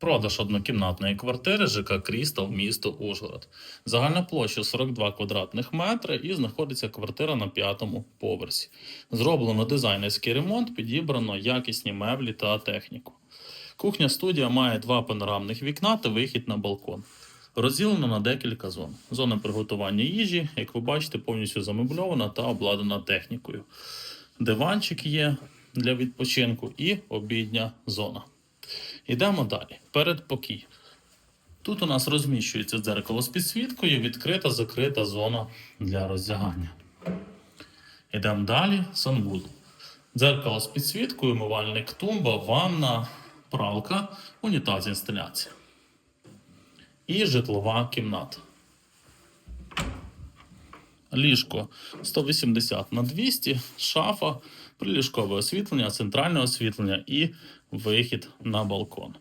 Продаж однокімнатної квартири ЖК Крістал, місто Ужгород. Загальна площа 42 квадратних метри і знаходиться квартира на п'ятому поверсі. Зроблено дизайнерський ремонт, підібрано якісні меблі та техніку. Кухня студія має два панорамних вікна та вихід на балкон. Розділено на декілька зон. Зона приготування їжі, як ви бачите, повністю замебльована та обладнана технікою. Диванчик є для відпочинку і обідня зона. Йдемо далі. Передпокій. Тут у нас розміщується дзеркало з підсвіткою, відкрита, закрита зона для роздягання. Йдемо далі. Санвузол. Дзеркало з підсвіткою, умивальник, тумба, ванна, пралка, унітаз інсталяція. І житлова кімната. Ліжко 180 на 200, шафа, приліжкове освітлення, центральне освітлення і вихід на балкон.